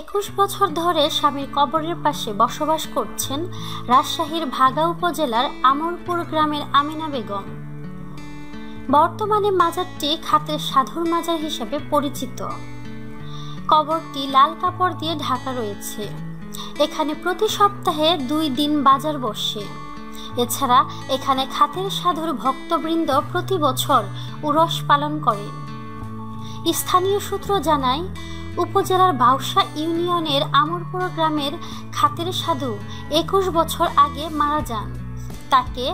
একুশ বছর ধরে স্বামীর কবরের পাশে বসবাস করছেন রাজশাহীর ভাগা উপজেলার আমরপুর গ্রামের আমিনা বেগম। বর্তমানে মাজারটি খাতের সাধুর মাজার হিসেবে পরিচিত। কবরটি লাল কাপড় দিয়ে ঢাকা রয়েছে। এখানে প্রতি সপ্তাহে দুই দিন বাজার বসে। এছাড়া এখানে খাতের সাধুর ভক্তবৃন্দ প্রতি বছর উরস পালন করে। স্থানীয় সূত্র জানায় উপজেলার বাউসা ইউনিয়নের আমরপুর গ্রামের খাতের সাধু একুশ বছর আগে মারা যান। তাকে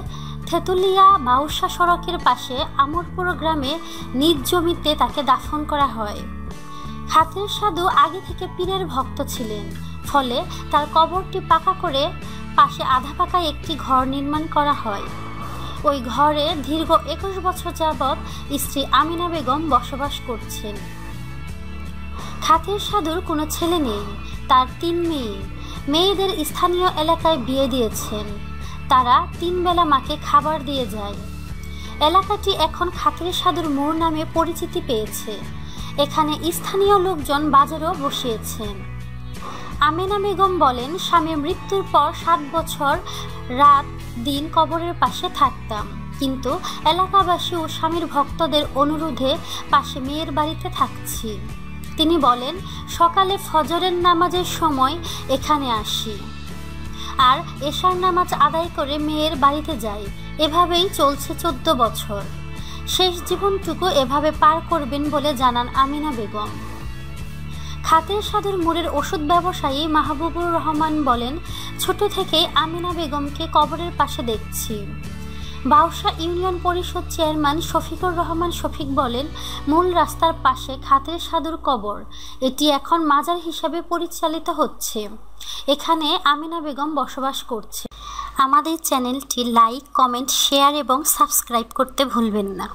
থেতুলিয়া বাউসা সড়কের পাশে আমরপুর গ্রামে নিজ জমিতে তাকে দাফন করা হয়। খাতের সাধু আগে থেকে পীরের ভক্ত ছিলেন, ফলে তার কবরটি পাকা করে পাশে আধা পাকা একটি ঘর নির্মাণ করা হয়। ওই ঘরে দীর্ঘ একুশ বছর যাবৎ স্ত্রী আমিনা বেগম বসবাস করছেন। খাতের সাধুর কোনো ছেলে নেই, তার তিন মেয়ে। মেয়েদের স্থানীয় এলাকায় বিয়ে দিয়েছেন। তারা তিন বেলা মাকে খাবার দিয়ে যায়। এলাকাটি এখন খাতের সাধুর মোড় নামে পরিচিতি পেয়েছে। এখানে স্থানীয় লোকজন বাজারও বসিয়েছেন। আমেনা বেগম বলেন স্বামীর মৃত্যুর পর সাত বছর রাত দিন কবরের পাশে থাকতাম। কিন্তু এলাকাবাসী ও স্বামীর ভক্তদের অনুরোধে পাশে মেয়ের বাড়িতে থাকছি। তিনি বলেন, সকালে ফজরের নামাজের সময় এখানে আসি। আর এশার নামাজ আদায় করে মেয়ের বাড়িতে যাই। এভাবেই চলছে চোদ্দ বছর। শেষ জীবনটুকু এভাবে পার করবেন বলে জানান আমিনা বেগম। খাতের সাধুর মোড়ের ওষুধ ব্যবসায়ী মাহবুবুর রহমান বলেন, ছোট থেকেই আমিনা বেগমকে কবরের পাশে দেখছি। বাউসা ইউনিয়ন পরিষদ চেয়ারম্যান শফিকুর রহমান শফিক বলেন, মূল রাস্তার পাশে খাতের সাধুর কবর। এটি এখন মাজার হিসাবে পরিচালিত হচ্ছে। এখানে আমিনা বেগম বসবাস করছে। আমাদের চ্যানেলটি লাইক, কমেন্ট, শেয়ার এবং সাবস্ক্রাইব করতে ভুলবেন না।